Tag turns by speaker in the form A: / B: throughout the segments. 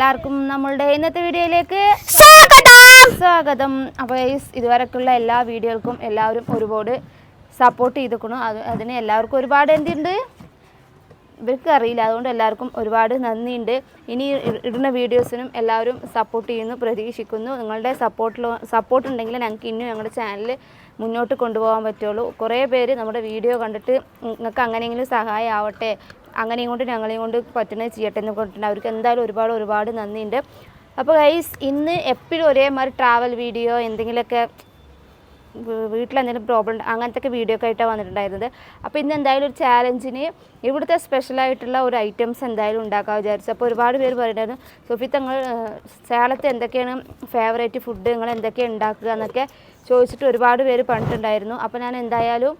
A: എല്ലാവർക്കും നമ്മളുടെ ഇന്നത്തെ വീഡിയോയിലേക്ക്
B: സ്വാഗതം.
A: അപ്പോൾ ഇതുവരെക്കുള്ള എല്ലാ വീഡിയോകൾക്കും എല്ലാവരും ഒരുപാട് സപ്പോർട്ട് ചെയ്തിരിക്കണം അത് അതിന് എല്ലാവർക്കും ഒരുപാട് എന്തുണ്ട്? ഇവർക്ക് അറിയില്ല. അതുകൊണ്ട് എല്ലാവർക്കും ഒരുപാട് നന്ദിയുണ്ട്. ഇനി ഇടുന്ന വീഡിയോസിനും എല്ലാവരും സപ്പോർട്ട് ചെയ്യുന്നു പ്രതീക്ഷിക്കുന്നു. നിങ്ങളുടെ സപ്പോർട്ടിൽ സപ്പോർട്ട് ഉണ്ടെങ്കിൽ ഞങ്ങൾക്ക് ഇനിയും ഞങ്ങളുടെ ചാനൽ മുന്നോട്ട് കൊണ്ടുപോകാൻ പറ്റുള്ളൂ. കുറേ പേര് നമ്മുടെ വീഡിയോ കണ്ടിട്ട് നിങ്ങൾക്ക് അങ്ങനെയെങ്കിലും സഹായം അങ്ങനെയും കൊണ്ട് ഞങ്ങളെയും കൊണ്ട് പറ്റുന്നത് ചെയ്യട്ടെ എന്ന് പറഞ്ഞിട്ടുണ്ട്. അവർക്ക് എന്തായാലും ഒരുപാട് ഒരുപാട് നന്ദിയുണ്ട്. അപ്പോൾ ഗൈസ് ഇന്ന് എപ്പോഴും ഒരേമാതിരി ട്രാവൽ വീഡിയോ എന്തെങ്കിലുമൊക്കെ വീട്ടിലെന്തെങ്കിലും പ്രോബ്ലം അങ്ങനത്തെ വീഡിയോ ഒക്കെ ആയിട്ടാണ് വന്നിട്ടുണ്ടായിരുന്നത്. അപ്പോൾ ഇന്ന് എന്തായാലും ഒരു ചാലഞ്ചിന് ഇവിടുത്തെ സ്പെഷ്യലായിട്ടുള്ള ഒരു ഐറ്റംസ് എന്തായാലും ഉണ്ടാക്കാൻ വിചാരിച്ചു. അപ്പോൾ ഒരുപാട് പേര് പറയുന്നുണ്ടായിരുന്നു സോഫി തങ്ങൾ സേലത്ത് എന്തൊക്കെയാണ് ഫേവറേറ്റ് ഫുഡ് നിങ്ങൾ എന്തൊക്കെയാണ് ഉണ്ടാക്കുക എന്നൊക്കെ ചോദിച്ചിട്ട് ഒരുപാട് പേര് പറഞ്ഞിട്ടുണ്ടായിരുന്നു. അപ്പോൾ ഞാൻ എന്തായാലും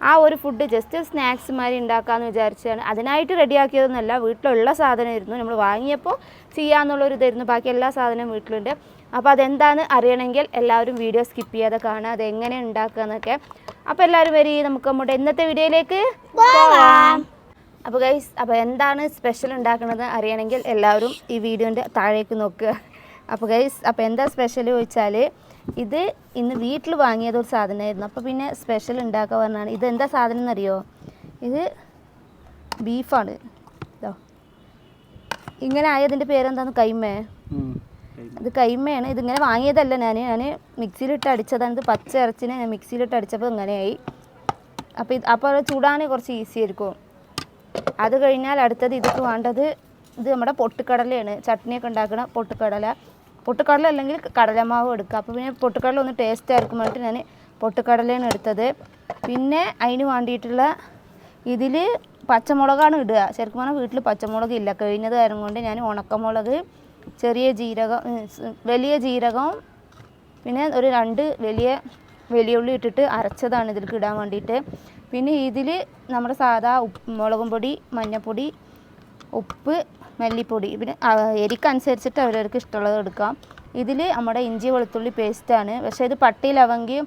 A: ആ ഒരു ഫുഡ് ജസ്റ്റ് സ്നാക്സ് മാതിരി ഉണ്ടാക്കാമെന്ന് വിചാരിച്ചാണ് അതിനായിട്ട് റെഡിയാക്കിയതൊന്നുമല്ല വീട്ടിലുള്ള സാധനമായിരുന്നു. നമ്മൾ വാങ്ങിയപ്പോൾ ചെയ്യാമെന്നുള്ളൊരു ഇതായിരുന്നു. ബാക്കി എല്ലാ സാധനവും വീട്ടിലുണ്ട്. അപ്പോൾ അതെന്താണെന്ന് അറിയണമെങ്കിൽ എല്ലാവരും വീഡിയോ സ്കിപ്പ് ചെയ്യാതെ കാണുക. അതെങ്ങനെ ഉണ്ടാക്കുക എന്നൊക്കെ അപ്പോൾ എല്ലാവരും വരി നമുക്ക് നമ്മുടെ ഇന്നത്തെ വീഡിയോയിലേക്ക് അപ്പോൾ ഗൈസ് അപ്പോൾ എന്താണ് സ്പെഷ്യൽ ഉണ്ടാക്കുന്നത് അറിയണമെങ്കിൽ എല്ലാവരും ഈ വീഡിയോന്റെ താഴേക്ക് നോക്കുക. അപ്പോൾ ഗൈസ് അപ്പോൾ എന്താ സ്പെഷ്യൽ ചോദിച്ചാൽ ഇത് ഇന്ന് വീട്ടിൽ വാങ്ങിയത് ഒരു സാധനമായിരുന്നു. അപ്പോൾ പിന്നെ സ്പെഷ്യൽ ഉണ്ടാക്കുക പറഞ്ഞാണ്. ഇത് എന്താ സാധനം എന്നറിയോ? ഇത് ബീഫാണ്. ഇതോ. ഇങ്ങനെ ആയതിന്റെ പേരെന്താന്ന് കൈമേ? ഇത് കൈമയാണ്. ഇതിങ്ങനെ വാങ്ങിയതല്ല ഞാൻ ഞാൻ മിക്സിയിലിട്ട് അടിച്ചതാണ്. ഇത് പച്ച ഇറച്ചിനെ ഞാൻ മിക്സിയിലിട്ട് അടിച്ചപ്പോൾ ഇങ്ങനെയായി. അപ്പോൾ ഇത് അപ്പോൾ അത് ചൂടാൻ കുറച്ച് ഈസി ആയിരിക്കും. അത് കഴിഞ്ഞാൽ അടുത്തത് ഇതൊക്കെ വേണ്ടത് ഇത് നമ്മുടെ പൊട്ടുക്കടലയാണ് ചട്നിയൊക്കെ ഉണ്ടാക്കുന്ന പൊട്ടുക്കടല പൊട്ടുക്കടല അല്ലെങ്കിൽ കടലമാവ് എടുക്കുക. അപ്പോൾ പിന്നെ പൊട്ടുക്കടല ഒന്ന് ടേസ്റ്റ് ആയിരിക്കും വേണ്ടിയിട്ട് ഞാൻ പൊട്ടുക്കടലയാണ് എടുത്തത്. പിന്നെ അതിന് വേണ്ടിയിട്ടുള്ള ഇതിൽ പച്ചമുളകാണ് ഇടുക. ശരിക്കും പറഞ്ഞാൽ വീട്ടിൽ പച്ചമുളക് ഇല്ല. കഴിഞ്ഞത് കാരണം കൊണ്ട് ഞാൻ ഉണക്കമുളക് ചെറിയ ജീരകം വലിയ ജീരകം പിന്നെ ഒരു രണ്ട് വലിയ വലിയുള്ളി ഇട്ടിട്ട് അരച്ചതാണ് ഇതിലേക്ക് ഇടാൻ വേണ്ടിയിട്ട്. പിന്നെ ഇതിൽ നമ്മുടെ സാധാ ഉപ്പ് മുളകും പൊടി മഞ്ഞൾപ്പൊടി ഉപ്പ് മല്ലിപ്പൊടി. പിന്നെ എരിക്കനുസരിച്ചിട്ട് അവരവർക്ക് ഇഷ്ടമുള്ളത് എടുക്കാം. ഇതിൽ നമ്മുടെ ഇഞ്ചി വെളുത്തുള്ളി പേസ്റ്റാണ് പക്ഷേ ഇത് പട്ടി ലവങ്കി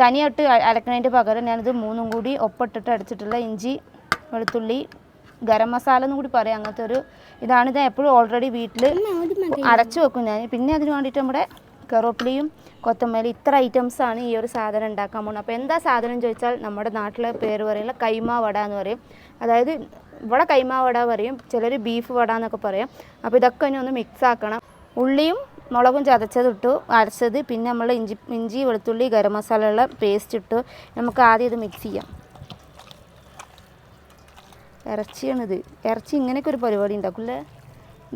A: തനിയായിട്ട് അ- അരക്കണതിന്റെ പകരം ഞാനിത് മൂന്നും കൂടി ഒപ്പിട്ടിട്ട് അടിച്ചിട്ടുള്ള ഇഞ്ചി വെളുത്തുള്ളി ഗരം മസാല എന്നും കൂടി പറയാം. അങ്ങനത്തെ ഒരു ഇതാണ്. ഇത് എപ്പോഴും ഓൾറെഡി വീട്ടിൽ അരച്ചു വെക്കും ഞാൻ. പിന്നെ അതിന് വേണ്ടിയിട്ട് നമ്മുടെ കറുവപ്പിലയും കൊത്തമല്ലി ഇത്ര ഐറ്റംസാണ് ഈ ഒരു സാധനം ഉണ്ടാക്കാൻ പോകുന്നത് അപ്പോൾ എന്താ സാധനം ചോദിച്ചാൽ നമ്മുടെ നാട്ടിലെ പേര് പറയുന്ന കൈമ വട എന്ന് പറയും. അതായത് ഇവിടെ കൈമ വട പറയും ചിലർ ബീഫ് വട എന്നൊക്കെ പറയും. അപ്പോൾ ഇതൊക്കെ ഇനി ഒന്ന് മിക്സ് ആക്കണം. ഉള്ളിയും മുളകും ചതച്ചത് ഇട്ടു അരച്ചത് പിന്നെ നമ്മൾ ഇഞ്ചി ഇഞ്ചി വെളുത്തുള്ളി ഗരം മസാലയുള്ള പേസ്റ്റ് ഇട്ടു. നമുക്ക് ആദ്യം ഇത് മിക്സ് ചെയ്യാം. ഇറച്ചിയാണിത് ഇറച്ചി ഇങ്ങനെയൊക്കെ ഒരു പരിപാടി ഉണ്ടാക്കില്ലേ?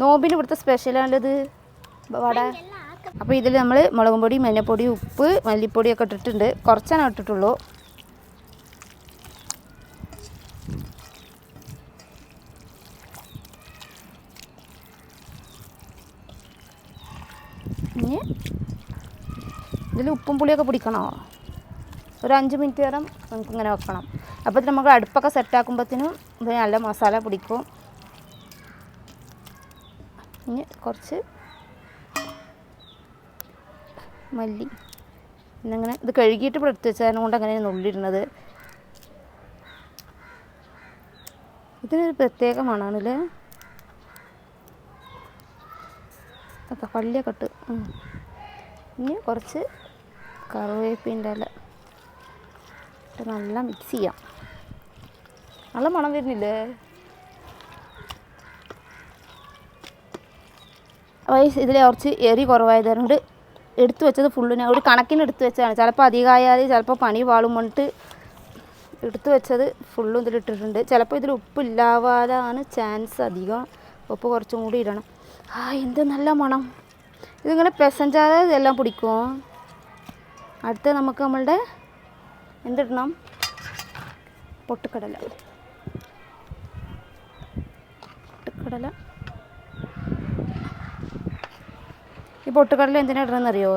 A: നോമ്പിന് ഇവിടുത്തെ സ്പെഷ്യലാണുള്ളത് വട. അപ്പോൾ ഇതിൽ നമ്മൾ മുളകും പൊടി മഞ്ഞപ്പൊടി ഉപ്പ് മല്ലിപ്പൊടിയൊക്കെ ഇട്ടിട്ടുണ്ട്. കുറച്ചാണ് ഇട്ടിട്ടുള്ളൂ ഇനി ഇതിൽ ഉപ്പും പുളിയൊക്കെ പിടിക്കണോ? ഒരു അഞ്ച് മിനിറ്റ് നേരം നമുക്ക് ഇങ്ങനെ വെക്കണം. അപ്പോൾ നമുക്ക് അടുപ്പൊക്കെ സെറ്റാക്കുമ്പോഴത്തേനും നല്ല മസാല പിടിക്കും. ഇനി കുറച്ച് മല്ലി. ഇന്നിങ്ങനെ ഇത് കഴുകിയിട്ട് ഇവിടെ എടുത്ത് വെച്ചതിനെ കൊണ്ട് അങ്ങനെയാണ് ഉള്ളിരുന്നത് ഇതിനൊരു പ്രത്യേക മണാണല്ലേ ഒക്കെ പള്ളിയൊക്കെ ഇട്ട്. ഇനി കുറച്ച് കറിവേപ്പിന്റെ ഇല. ഇട്ട് നല്ല മിക്സ് ചെയ്യാം. നല്ല മണം വരുന്നില്ലേ? വയസ്സ് ഇതിൽ കുറച്ച് എരി കുറവായതുകൊണ്ട് എടുത്തു വെച്ചത് ഫുള്ളിനെ ഒരു കണക്കിന് എടുത്തു വെച്ചതാണ്. ചിലപ്പോൾ അധികമായാൽ ചിലപ്പോൾ പണി പാളും കൊണ്ടിട്ട് എടുത്തു വെച്ചത് ഫുള്ളും ഇതിലിട്ടിട്ടുണ്ട് ചിലപ്പോൾ ഇതിൽ ഉപ്പില്ലാവാനാണ് ചാൻസ് അധികം. ഉപ്പ് കുറച്ചും കൂടി ഇടണം. ആ എന്ത് നല്ല മണം. ഇതിങ്ങനെ പെസഞ്ചാതെ ഇതെല്ലാം പിടിക്കുമോ അടുത്ത നമുക്ക് നമ്മളുടെ എന്തിടണം? പൊട്ടുക്കടല പൊട്ടുക്കടല ഈ പൊട്ടുകടല എന്തിനാ ഇടണമെന്ന് അറിയോ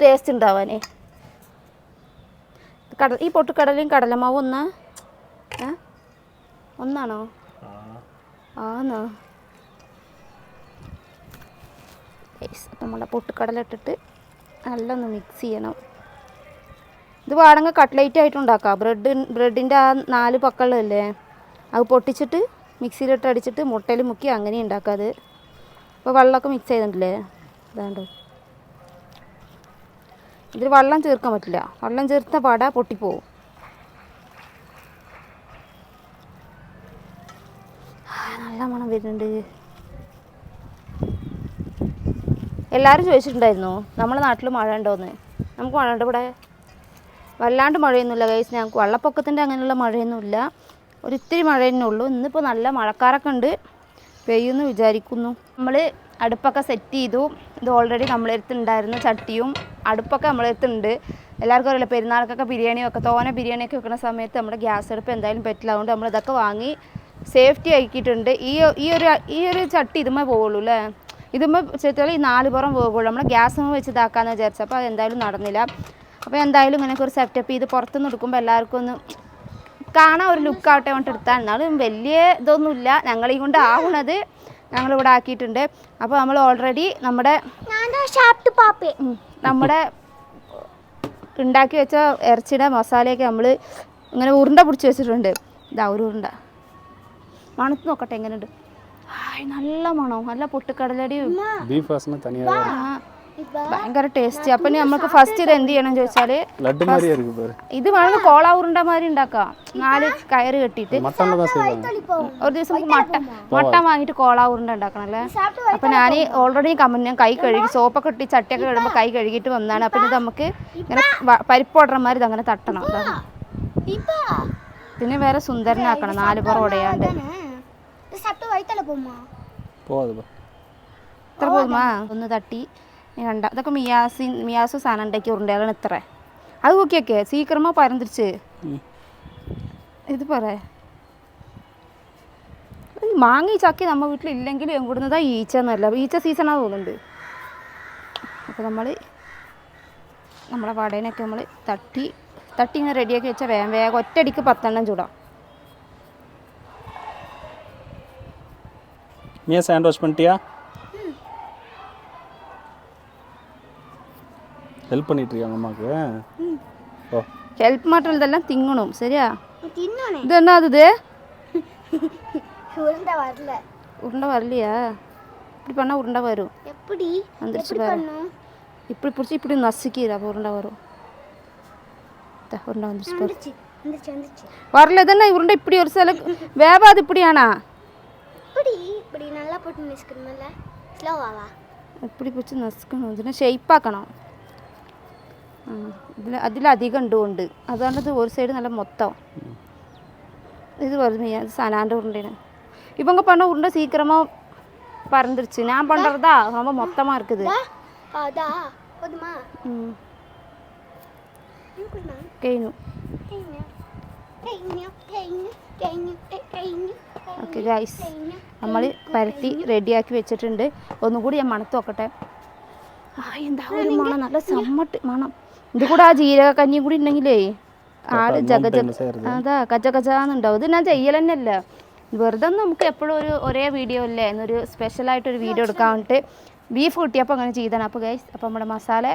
A: ടേസ്റ്റ് ഉണ്ടാവാനേ. കട ഈ പൊട്ടുകടലയും കടലമാവും ഒന്ന്. ഒന്നാണോ? ആന്നോ. നമ്മളെ നമ്മുടെ പൊട്ടുകടല ഇട്ടിട്ട് നല്ലൊന്ന് മിക്സ് ചെയ്യണം. ഇത് വേണമെങ്കിൽ കട്ട്ലേറ്റ് ആയിട്ട് ഉണ്ടാക്കാം. ബ്രെഡ് ബ്രെഡിന്റെ ആ നാല് പക്കളല്ലേ അത് പൊട്ടിച്ചിട്ട് മിക്സിയിലിട്ട് അടിച്ചിട്ട് മുട്ടയിൽ മുക്കി അങ്ങനെ ഉണ്ടാക്കാത് ഇപ്പോൾ വെള്ളമൊക്കെ മിക്സ് ചെയ്തിട്ടില്ലേ? അതാണ്ട് ഇതിൽ വെള്ളം ചേർക്കാൻ പറ്റില്ല. വെള്ളം ചേർത്ത പാട പൊട്ടിപ്പോവും. നല്ല മണം വരുന്നുണ്ട്. എല്ലാവരും ചോദിച്ചിട്ടുണ്ടായിരുന്നു നമ്മുടെ നാട്ടിൽ മഴ ഉണ്ടോയെന്ന് നമുക്ക് മഴ ഉണ്ട് ഇവിടെ. വല്ലാണ്ട് മഴയൊന്നുമില്ല കൈസ് ഞങ്ങൾക്ക് വെള്ളപ്പൊക്കത്തിന്റെ അങ്ങനെയുള്ള മഴയൊന്നുമില്ല. ഒരു ഇത്തിരി മഴ തന്നെ ഉള്ളൂ. ഇന്നിപ്പോൾ നല്ല മഴക്കാരൊക്കെ ഉണ്ട്. പെയ്യുമെന്ന് വിചാരിക്കുന്നു. നമ്മൾ അടുപ്പൊക്കെ സെറ്റ് ചെയ്തു. ഇത് ഓൾറെഡി നമ്മളെ അടുത്ത് ഉണ്ടായിരുന്ന ചട്ടിയും. അടുപ്പൊക്കെ നമ്മളെ അടുത്ത് ഉണ്ട്. എല്ലാവർക്കും അറിയില്ല പെരുന്നാൾക്കൊക്കെ ബിരിയാണി ഒക്കെ തോനെ ബിരിയാണിയൊക്കെ വെക്കുന്ന സമയത്ത് നമ്മുടെ ഗ്യാസ് അടുപ്പ് എന്തായാലും പറ്റില്ല. അതുകൊണ്ട് നമ്മൾ ഇതൊക്കെ വാങ്ങി സേഫ്റ്റി ആക്കിയിട്ടുണ്ട്. ഈ ഈ ഒരു ഈ ഒരു ചട്ടി ഇതുമേ പോവുള്ളൂ അല്ലേ? ഇതുമ്പോൾ വെച്ചാൽ ഈ നാല് പുറം പോകുള്ളൂ. നമ്മൾ ഗ്യാസ് വെച്ച് ഇതാക്കാമെന്ന് വിചാരിച്ചു. അപ്പോൾ അതെന്തായാലും നടന്നില്ല. അപ്പോൾ എന്തായാലും ഇങ്ങനെയൊക്കെ ഒരു സെറ്റപ്പ് ചെയ്ത് പുറത്തുനിന്ന് എടുക്കുമ്പോൾ എല്ലാവർക്കും ഒന്ന് കാണാൻ ഒരു ലുക്ക് ആവട്ടെ കൊണ്ട് എടുത്താൽ എന്നാലും വലിയ ഇതൊന്നുമില്ല. ഞങ്ങളീ കൊണ്ട് ആവണത് ഞങ്ങളിവിടെ ആക്കിയിട്ടുണ്ട്. അപ്പോൾ നമ്മൾ ഓൾറെഡി നമ്മുടെ നമ്മുടെ ഉണ്ടാക്കി വെച്ച ഇറച്ചിയുടെ മസാലയൊക്കെ നമ്മൾ ഇങ്ങനെ ഉരുണ്ട പിടിച്ച് വെച്ചിട്ടുണ്ട്. ഇതാ ഒരു ഉരുണ്ട. മണത്ത് നോക്കട്ടെ എങ്ങനെയുണ്ട്? ആയ് നല്ല മണോ നല്ല പൊട്ടിക്കടലടിയും.
B: ബീഫ്
A: തനിയാ ഭയങ്കര ടേസ്റ്റി അപ്പൊ നമ്മൾക്ക് ഫസ്റ്റ് ഇത് എന്ത് ചെയ്യണം ചോദിച്ചാൽ ഇത് വേണമെങ്കിൽ കോള ഉരുണ്ട മാതിരി ഉണ്ടാക്കാം. നാല് കയറ്
B: കെട്ടിട്ട്
A: ഒരു ദിവസം നമുക്ക് മട്ട മട്ട വാങ്ങിയിട്ട് കോള ഉരുണ്ട ഉണ്ടാക്കണം അല്ലേ? അപ്പൊ ഞാൻ ഓൾറെഡി കമ്മൻ ഞാൻ കൈ കഴുകി സോപ്പൊക്കെ ഇട്ട് ചട്ടിയൊക്കെ ഇടുമ്പോൾ കൈ കഴുകിയിട്ട് വന്നതാണ് അപ്പൊ ഇത് നമുക്ക് ഇങ്ങനെ പരിപ്പ് പരിപ്പോടർമാർ ഇത് അങ്ങനെ തട്ടണം. പിന്നെ വേറെ സുന്ദരനാക്കണം നാല് പുറം ഉടയാണ്ട്
C: சாப்பிட்டு வயிற்றுல போமா
B: போகாதுப்பா
A: ഇത്ര പോകുമാ ഒന്ന് തട്ടി ഇനി രണ്ട ഇതൊക്കെ മിയാസി മിയാസു സാധനം ഉണ്ടാക്കി ഉരുണ്ടയാണ് ഇത്ര അത് നോക്കിയൊക്കെ സീക്കിരമോ പരന്തിരിച്ച്
B: ம்
A: ഇത് പറ ഈ മാങ്ങ ഈ ചക്കി നമ്മൾ വീട്ടിൽ ഇല്ലെങ്കിൽ എങ്കൂടുന്നതാ ഈച്ച എന്നല്ല ഈച്ച സീസണാ തോന്നുന്നുണ്ട് അപ്പോൾ നമ്മൾ നമ്മളെ വടേനൊക്കെ നമ്മൾ തട്ടി തട്ടി ഇങ്ങനെ റെഡിയാക്കി വെച്ചാൽ വേഗം വേഗം ഒറ്റയടിക്ക് പത്തെണ്ണം ചൂടാം
B: மீஸ் ஹேண்ட் வாஷ் பண்ணிட்டியா ஹெல்ப் பண்ணிட்டுருக்காங்க அம்மாவுக்கு ஓ.
A: ஹெல்ப் மாட்டுறதெல்லாம் திங்கணும்
C: சரியா?
A: இது என்ன அது
C: உருண்டை வரல.
A: உருண்டை வரலையா? இப்படி பண்ணா உருண்டை வரும்.
C: எப்படி?
A: வந்துருச்சு பாரு. இப்படி பிடிச்சி இப்படி நசுக்கிடு அப்போ உருண்டை வரும். உருண்டை வந்துருச்சு வரல தானே உருண்டை இப்படி ஒரு சில வேவாது இப்படியானா?
C: இப்படி. இப்படி நல்லா போட்டு மிஸ்க்கணும்ல ஸ்லோவாவா
A: இப்படி പിടിച്ച് നസുക്കണം ഇതിനെ ഷെയ്പ്പാക്കണം ഇതിൽ അതിലധികം ഉണ്ട് അതുകൊണ്ട് ഇത് ഒരു സൈഡ് നല്ല മൊത്തം இது வருது இது சனாண்ட உருண்டைன்னு இவங்க பண்ண உருண்டை சீக்கிரமாக பறந்துருச்சு நான் பண்ணுறதா ரொம்ப மொத்தமாக இருக்குது
C: அதா போதுமா
A: ம் ഓക്കെ ഗൈസ് നമ്മൾ പരത്തി റെഡിയാക്കി വെച്ചിട്ടുണ്ട്. ഒന്നും കൂടി ഞാൻ മണത്ത് നോക്കട്ടെ. ആ എന്താ ഒരു മണം? നല്ല സമ്മട്ട് മണം. ഇത് കൂടെ ആ ജീരക കഞ്ഞിയും കൂടി ഉണ്ടെങ്കിലേ ആൾ ജഗ ജഗ അതാ കച്ച കച്ചാന്നുണ്ടാവും ഇത് ഞാൻ ചെയ്യൽ വെറുതെ നമുക്ക് എപ്പോഴും ഒരു ഒരേ വീഡിയോ അല്ലേ? എന്നൊരു സ്പെഷ്യലായിട്ടൊരു വീഡിയോ എടുക്കാൻ വേണ്ടിയിട്ട് ബീഫ് കിട്ടിയപ്പോൾ അങ്ങനെ ചെയ്താണ് അപ്പോൾ ഗൈസ് അപ്പോൾ നമ്മുടെ മസാല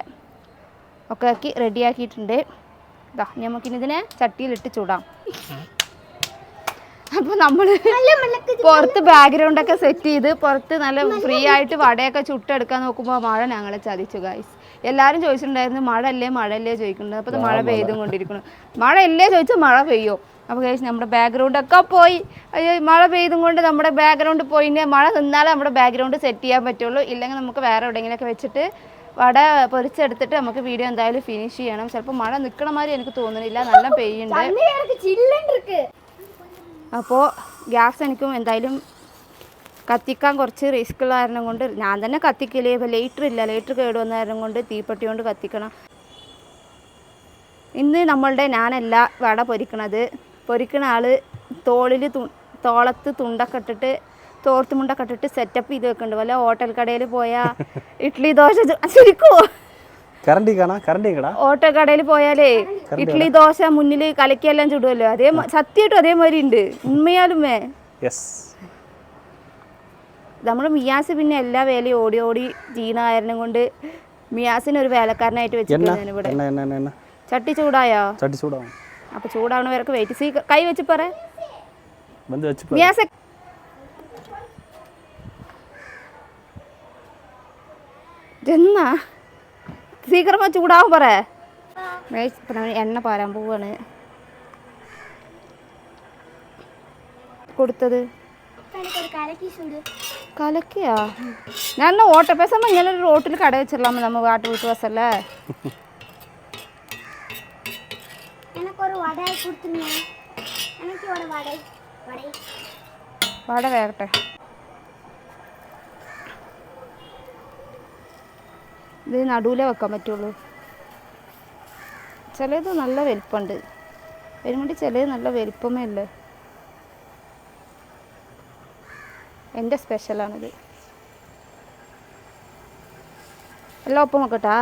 A: ഒക്കെ ആക്കി റെഡിയാക്കിയിട്ടുണ്ട് ഇതാ നമുക്കിനി ചട്ടിയിലിട്ട് ചൂടാം. അപ്പൊ നമ്മൾ പുറത്ത് ബാക്ക്ഗ്രൗണ്ട് ഒക്കെ സെറ്റ് ചെയ്ത് പുറത്ത് നല്ല ഫ്രീ ആയിട്ട് വടയൊക്കെ ചുട്ടെടുക്കാൻ നോക്കുമ്പോൾ മഴ ഞങ്ങളെ ചതിച്ചു ഗൈസ് എല്ലാരും ചോദിച്ചിട്ടുണ്ടായിരുന്നു മഴ അല്ലേ മഴ അല്ലേ ചോദിക്കുന്നത് അപ്പൊ മഴ. പെയ്തും കൊണ്ടിരിക്കുന്നു. മഴ അല്ലേ ചോദിച്ചാൽ മഴ പെയ്യോ? അപ്പോൾ ഗൈസ് നമ്മുടെ ബാക്ക്ഗ്രൗണ്ട് ഒക്കെ പോയി. മഴ പെയ്തും കൊണ്ട് നമ്മുടെ ബാക്ക്ഗ്രൗണ്ട് പോയി. മഴ നിന്നാലേ നമ്മുടെ ബാക്ക്ഗ്രൗണ്ട് സെറ്റ് ചെയ്യാൻ പറ്റുള്ളൂ. ഇല്ലെങ്കിൽ നമുക്ക് വേറെ എവിടെയെങ്കിലുമൊക്കെ വെച്ചിട്ട് വട പൊരിച്ചെടുത്തിട്ട് നമുക്ക് വീഡിയോ എന്തായാലും ഫിനിഷ് ചെയ്യണം. ചിലപ്പോൾ മഴ നിൽക്കണ മാതിരി എനിക്ക് തോന്നുന്നില്ല. നല്ല പെയ്യുണ്ട്. അപ്പോൾ ഗ്യാസ് എനിക്കും എന്തായാലും കത്തിക്കാൻ കുറച്ച് റിസ്ക് ഉള്ള കാരണം കൊണ്ട് ഞാൻ തന്നെ കത്തിക്കില്ലേ ഇപ്പോൾ ലൈറ്റർ ഇല്ല. ലൈറ്റർ കേട് വന്ന കാരണം കൊണ്ട് തീപ്പെട്ടി കൊണ്ട് കത്തിക്കണം. ഇന്ന് നമ്മളുടെ ഞാനല്ല വട പൊരിക്കണത്. പൊരിക്കണ ആൾ തോളിൽ തു തോളത്ത് തുണ്ടൊക്കെ ഇട്ടിട്ട് തോർത്തുമുണ്ടൊക്കെ ഇട്ടിട്ട് സെറ്റപ്പ് ചെയ്ത് വെക്കുന്നുണ്ട് വല്ല ഹോട്ടൽ കടയിൽ പോയാൽ ഇഡ്ഡലി ദോശ ശരിക്കുമോ ഓട്ടോക്കടയിൽ പോയാലേ ഇഡ്ഡലി ദോശ മുന്നിൽ കലക്കിയെല്ലാം ചുടുമല്ലോ അതേ സത്യമായിട്ടും അതേമാതിരി ഉണ്ട്. ഉമ്മയാലുമേ
B: യെസ്
A: നമ്മൾ മിയാസ് പിന്നെ എല്ലാ വേലയും ഓടി ഓടി ജീനായരനും കൊണ്ട് മിയാസിന് ഒരു വേലക്കാരനായിട്ട് വെച്ചിട്ടുണ്ട് ഇവിടെ ചട്ടി ചൂടായോ?
B: ചട്ടി ചൂടാവും.
A: അപ്പൊ ചൂടാവണവരൊക്കെ വെയിറ്റ് സീ കൈ വെച്ച് പറ. മിയാസ് എന്നാ സീക്കിരമാ ചൂടാവും പറ. ഗൈസ് ഇപ്പം നമ്മൾ എണ്ണ പാരാൻ പോവാണ്. കൊടുത്തത്? കലക്കിയാ? ഞാൻ ഓട്ടോ ഓട്ടപ്പേസം ഇങ്ങനെ ഒരു റോട്ടിൽ കട വെച്ചിടലാമോ നമ്മ വാട്ട് വീട്ട് ബസ്സല്ലേ?
C: വാട
A: വേകട്ടെ ഇത് നടുവിലേ വെക്കാൻ പറ്റുള്ളൂ. ചിലത് നല്ല വലിപ്പമുണ്ട് വരുമ്പോൾ ചിലത് നല്ല വലിപ്പമേ ഉള്ളു. എന്റെ സ്പെഷ്യലാണിത് എല്ലാം ഒപ്പം വെക്കട്ടാ?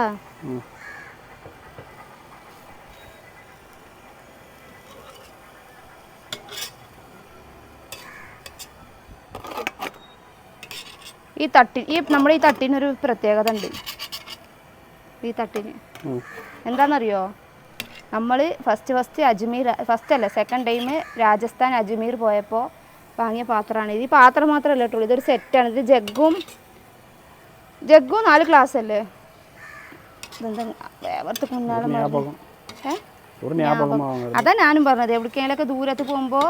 A: ഈ തട്ടി ഈ നമ്മുടെ ഈ തട്ടിനൊരു പ്രത്യേകത ഉണ്ട്. ഈ തട്ടിന്. എന്താണെന്നറിയോ നമ്മൾ ഫസ്റ്റ് ഫസ്റ്റ് അജ്മീർ ഫസ്റ്റ് അല്ല സെക്കൻഡ് ടൈം രാജസ്ഥാൻ അജ്മീർ പോയപ്പോൾ വാങ്ങിയ പാത്രമാണ്. ഇത് ഈ പാത്രം മാത്രമല്ല കേട്ടോ ഇതൊരു സെറ്റാണ് ഇത് ജഗ്ഗും ജഗ്ഗും നാല് ഗ്ലാസ് അല്ലേ? ഇതെന്താ? അതാ ഞാനും പറഞ്ഞത്. എവിടേക്കെങ്കിലൊക്കെ ദൂരത്ത് പോകുമ്പോൾ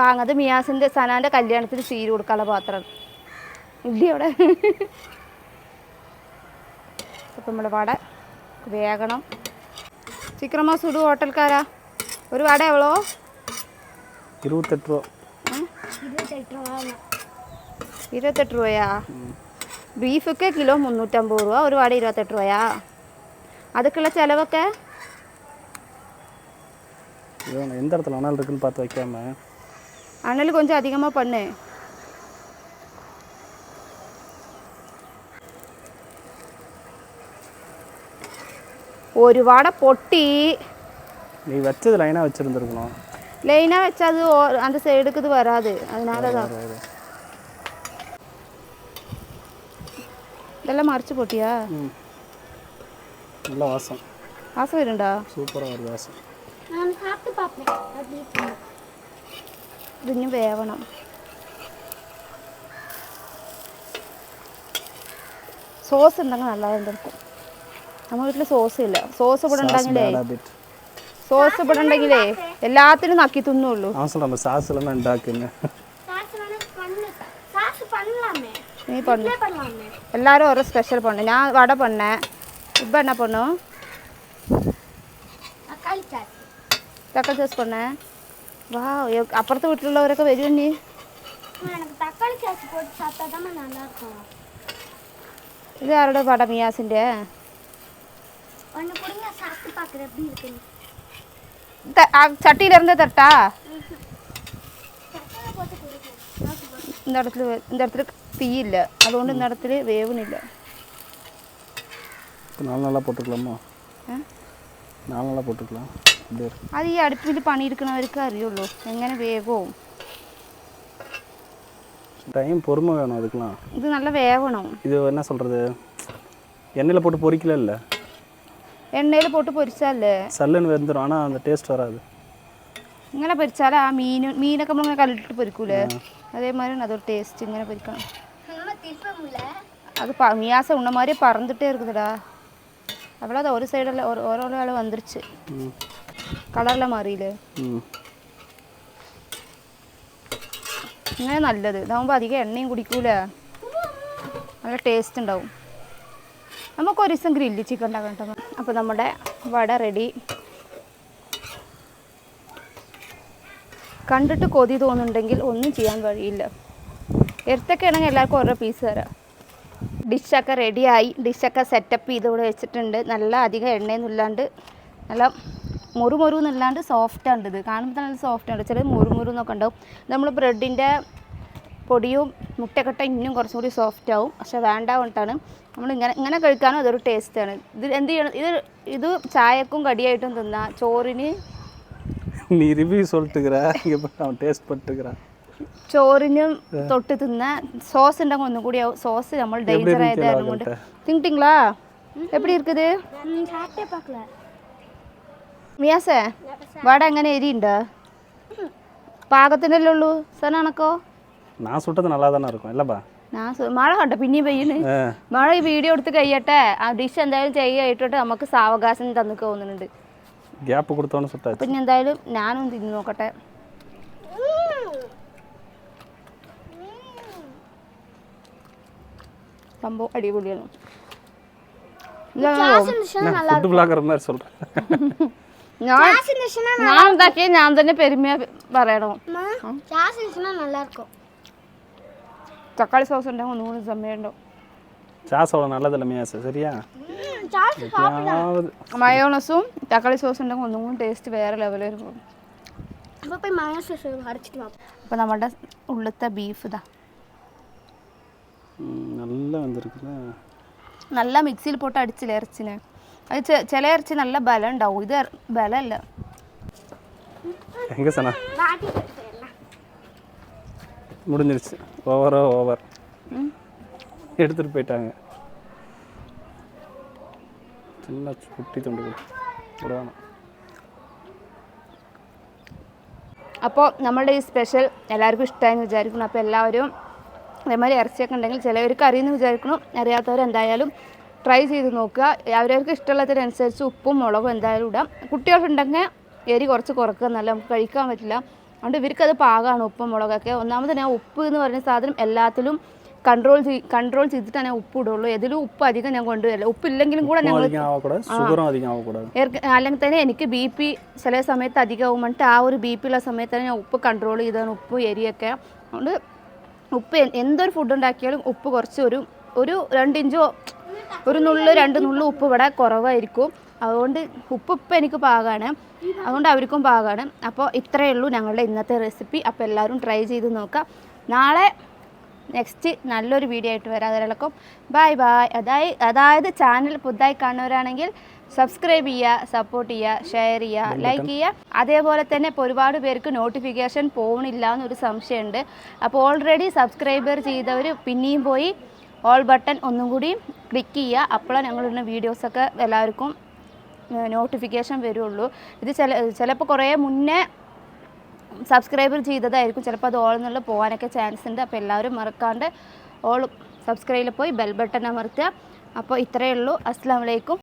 A: വാങ്ങത് മിയാസിന്റെ സനാന്റെ കല്യാണത്തിന് സീര് കൊടുക്കാനുള്ള പാത്രം. ഇല്ല അവിടെ ഇപ്പം നമ്മൾ വട വേഗണം സിക്രമ സുഡു ഹോട്ടൽക്കാരാ ഒരു വട എവളോ
C: ഇരുപത്തെട്ട് രൂപ
A: ഇരുപത്തെട്ട് രൂപയാ ബീഫൊക്കെ കിലോ മുന്നൂറ്റമ്പത് രൂപ ഒരു വട ഇരുപത്തെട്ട് രൂപയാ അതൊക്കെയുള്ള ചിലവൊക്കെ
B: எந்த இடத்துல அனல் இருக்குன்னு பார்த்து வைக்காம
A: அனல் கொஞ்சம் அதிகமாக பண்ணு ஒரு வடை பொட்டி.
B: நீ வச்சது லைனாக வச்சுருந்துருக்கணும்.
A: லைனாக வச்சா அது அந்த சைடுக்கு இது வராது. அதனால தான். இதெல்லாம் மறைச்சு
B: போட்டியா? நல்ல வாசம்.
A: வாசம் வருண்டா
B: சூப்பராக வருது வாசம்.
C: நான் சாப்பிட்டு பார்ப்பேன். இன்னும்
A: வேவணும். சோஸ் இருந்தாங்க நல்லா இருந்திருக்கும். നമ്മുടെ വീട്ടിൽ സോസ് ഇല്ല. സോസ് ഇവിടെ ഉണ്ടെങ്കിലേ സോസ് ഇവിടെ ഉണ്ടെങ്കിലേ എല്ലാത്തിനും നക്കി തിന്നുള്ളൂ. നീ പണ്ണു എല്ലാവരും ഓരോ സ്പെഷ്യൽ പണ്ണു. ഞാൻ വട പണ്ണേ. ഇപ്പൊ എന്നാ പണ്ണു? തക്കാളി സോസ് പണ്ണേ? വാ അപ്പുറത്തെ വീട്ടിലുള്ളവരൊക്കെ വരും നീ ഇത് ആരുടെ പട മിയാസിന്റെ?
C: ஒன்று கொடுங்க சாப்பிட்டு பார்க்குறேன் எப்படி இருக்குன்னு
A: ത- ആ ചട്ടിയിലിരുന്ന് തട്ടാ
C: சக்கரை போட்டு கொடுங்க
A: இந்த இடத்துல வே- இந்த இடத்துல തീയില്ല അതുകൊണ്ട് இந்த இடத்துல വേവണില്ല
B: இப்போ நாலு நாளாக போட்டுக்கலாமா
A: ഏ?
B: நாலு நாளாக போட்டுக்கலாம் அப்படியே இருக்கு.
A: അത് ഈ അടുപ്പിൽ പണിയെടുക്കുന്നവർക്ക് അറിയുള്ളൂ എങ്ങനെ വേഗവും
B: டைம் பொறுமை வேணும் அதுக்கெலாம்
A: ഇത് നല്ല വേവണം
B: இது என்ன சொல்கிறது எண்ணெயில் போட்டு பொரிக்கல இல்லை
A: എണ്ണയിൽ പോട്ട് പൊരിച്ചാലേ
B: சல்லுன்னு வெந்துடும் ஆனால் அந்த டேஸ்ட் வராது
A: ഇങ്ങനെ പൊരിച്ചാൽ ആ മീൻ മീനൊക്കെ നമ്മളിങ്ങനെ കല്ലിട്ട് പൊരിക്കൂലേ അതേമാതിരി അതൊരു ടേസ്റ്റ് ഇങ്ങനെ പൊരിക്കണം
C: நம்ம திருப்ப முடியல
A: அது ப மியாச உன்ன மாதிரியே பறந்துட்டே இருக்குதுடா அவ்வளோதான் ஒரு சைடில் ஒரு ஒரு ஒரு ஆள் வந்துருச்சு
B: ம்
A: കളറെല്ലാം മാറിയില്ലേ
B: ம்
A: ഇങ്ങനെ നല്ലത് ഇതാകുമ്പോൾ അധികം എണ്ണയും കുടിക്കൂല നല്ല ടേസ്റ്റ് ഉണ്ടാവും നമുക്ക് ഒരു ദിവസം ഗ്രില്ല് ചിക്കൻ ഉണ്ടാക്കാം കേട്ടോ അപ്പോൾ നമ്മുടെ വട റെഡി. കണ്ടിട്ട് കൊതി തോന്നുന്നുണ്ടെങ്കിൽ ഒന്നും ചെയ്യാൻ വഴിയില്ല എടുത്തൊക്കെ ആണെങ്കിൽ എല്ലാവർക്കും ഓരോ പീസ് തരാം. ഡിഷൊക്കെ റെഡിയായി ഡിഷൊക്കെ സെറ്റപ്പ് ചെയ്ത് ഇവിടെ വെച്ചിട്ടുണ്ട്. നല്ല അധികം എണ്ണയൊന്നും ഇല്ലാണ്ട് നല്ല മുറുമുറു എന്നില്ലാണ്ട് എന്നല്ലാണ്ട് സോഫ്റ്റ് ആണ് ഇത്. കാണുമ്പോൾ നല്ല സോഫ്റ്റ് ആണ്. ചിലത് മുറുമുറു മുറു എന്നൊക്കെ ഉണ്ടാവും. നമ്മൾ ബ്രെഡിന്റെ പൊടിയും മുട്ടക്കട്ട ഇന്നും കുറച്ചും കൂടി സോഫ്റ്റ് ആവും. പക്ഷെ വേണ്ട കൊണ്ടാണ് നമ്മൾ ഇങ്ങനെ ഇങ്ങനെ കഴിക്കാനും അതൊരു ടേസ്റ്റാണ് ഇത് എന്ത് ചെയ്യണം ഇത് ഇത് ചായക്കും കടിയായിട്ടും തിന്നാം ചോറിന് ചോറിനും തൊട്ട് തിന്ന സോസ് ഉണ്ടെങ്കിൽ ഒന്നും കൂടി സോസ് നമ്മൾ ഡേഞ്ചർ ആയതായിരുന്നു കൊണ്ട് തിന്നിട്ടിങ്ങളാ എപ്പടി இருக்குது മിയാസേ വട എങ്ങനെ എരിയുണ്ടോ പാകത്തിനല്ലേ ഉള്ളൂ സാർ അണക്കോ മഴ കണ്ട? പിന്നെയും പെയ്യുന്നു. മഴ ഈ വീഡിയോ എടുത്ത് കഴിയട്ടെ. ആ ഡിഷ് എന്തായാലും ചെയ്യായിട്ടോട്ട് നമുക്ക് സാവകാശം തന്നു തോന്നുന്നുണ്ട്.
B: ഗ്യാപ്പ് കൊടുത്തോണ
A: സെറ്റ് പിന്നെ എന്തായാലും ഞാനും തിന്നു നോക്കട്ടെ. സംഭവം അടിപൊളിയാണ്.
B: ബ്ലോഗർമാർ
A: ഞാൻ ഞാൻ തന്നെ പെരുമയാ പറയണോ?
C: நல்லா
A: தக்காளி சாஸ் இருந்தால் ஒன்று ஒன்று
B: சமையண்டோம் சாஸோட நல்லதில்ல மேஸ் சரியா
A: மயோனஸும் தக்காளி சோஸ் உண்டாங்க ஒன்றும் டேஸ்ட் வேறு லெவலில் இருக்கும்.
C: அப்போ போய் மயோனஸ் அரைச்சிட்டு வா.
A: இப்போ நம்மள்ட உள்ளத்த பீஃப்
B: தான். நல்லா வந்திருக்குல்ல.
A: நல்லா மிக்சியில் போட்டு அடிச்சில இறச்சினே அது சில இறச்சி நல்லா பலம் உண்டாகும் இது பலம் இல்லை.
B: எங்கே சனா முடிஞ்சிருச்சு ஓவரோ ஓவர் எடுத்துகிட்டு போயிட்டாங்க சின்ன குட்டி துண்டு கொடு. ഇവിടെ വേണം
A: അപ്പോൾ നമ്മളുടെ ഈ സ്പെഷ്യൽ എല്ലാവർക്കും ഇഷ്ടമായെന്ന് വിചാരിക്കുന്നു അപ്പോൾ എല്ലാവരും അതേമാതിരി ഇറച്ചിയൊക്കെ ഉണ്ടെങ്കിൽ ചിലവർക്ക് അറിയുമെന്ന് വിചാരിക്കണം അറിയാത്തവർ എന്തായാലും ട്രൈ ചെയ്ത് നോക്കുക അവരവർക്ക് ഇഷ്ടമുള്ളതിനനുസരിച്ച് ഉപ്പും മുളകും എന്തായാലും ഇടാം കുട്ടികളുണ്ടെങ്കിൽ എരി കുറച്ച് കുറക്കുക എന്നല്ല നമുക്ക് കഴിക്കാൻ പറ്റില്ല അതുകൊണ്ട് ഇവർക്കത് പാകമാണ് ഉപ്പും മുളകൊക്കെ. ഒന്നാമത് ഞാൻ ഉപ്പ് എന്ന് പറയുന്ന സാധനം എല്ലാത്തിലും കൺട്രോൾ കൺട്രോൾ ചെയ്തിട്ട് ഞാൻ ഉപ്പ് ഇടുള്ളൂ. ഏതിലും ഉപ്പ് അധികം ഞാൻ കൊണ്ടുവരില്ല. ഉപ്പില്ലെങ്കിലും കൂടെ അല്ലെങ്കിൽ തന്നെ എനിക്ക് ബി പി ചില സമയത്ത് അധികമാകും എന്നിട്ട് ആ ഒരു ബി പി ഉള്ള സമയത്ത് തന്നെ ഞാൻ ഉപ്പ് കൺട്രോൾ ചെയ്താണ്. ഉപ്പ് എരിയൊക്കെ. അതുകൊണ്ട് ഉപ്പ് എന്തൊരു ഫുഡ് ഉണ്ടാക്കിയാലും ഉപ്പ് കുറച്ച് ഒരു ഒരു രണ്ടിഞ്ചോ ഒരു നുള്ളു രണ്ട് നുള്ളു ഉപ്പ് ഇവിടെ കുറവായിരിക്കും. അതുകൊണ്ട് ഉപ്പ് ഇപ്പം എനിക്ക് പാകമാണ് അതുകൊണ്ട് അവർക്കും പാകമാണ് അപ്പോൾ ഇത്രയേ ഉള്ളൂ ഞങ്ങളുടെ ഇന്നത്തെ റെസിപ്പി അപ്പോൾ എല്ലാവരും ട്രൈ ചെയ്ത് നോക്കാം നാളെ നെക്സ്റ്റ് നല്ലൊരു വീഡിയോ ആയിട്ട് വരാം അതിലക്കും ബൈ ബായ് അതായത് അതായത് ചാനൽ പുതുതായി കാണുന്നവരാണെങ്കിൽ സബ്സ്ക്രൈബ് ചെയ്യുക സപ്പോർട്ട് ചെയ്യുക ഷെയർ ചെയ്യുക ലൈക്ക് ചെയ്യുക. അതേപോലെ തന്നെ ഇപ്പോൾ ഒരുപാട് പേർക്ക് നോട്ടിഫിക്കേഷൻ പോകണില്ല എന്നൊരു സംശയമുണ്ട്. അപ്പോൾ ഓൾറെഡി സബ്സ്ക്രൈബർ ചെയ്തവർ പിന്നെയും പോയി ഓൾ ബട്ടൺ ഒന്നും കൂടി ക്ലിക്ക് ചെയ്യുക. അപ്പോഴാണ് ഞങ്ങളിടുന്ന വീഡിയോസൊക്കെ എല്ലാവർക്കും നോട്ടിഫിക്കേഷൻ വരുള്ളൂ. ഇത് ചില ചിലപ്പോൾ കുറേ മുന്നേ സബ്സ്ക്രൈബർ ചെയ്തതായിരിക്കും. ചിലപ്പോൾ അത് ഓൾ എന്നുള്ള പോകാനൊക്കെ ചാൻസ് ഉണ്ട്. അപ്പോൾ എല്ലാവരും മറക്കാണ്ട് ഓൾ സബ്സ്ക്രൈബിൽ പോയി ബെൽ ബട്ടൺ അമർത്തുക. അപ്പോൾ ഇത്രയേ ഉള്ളൂ. അസ്സാം വലൈക്കും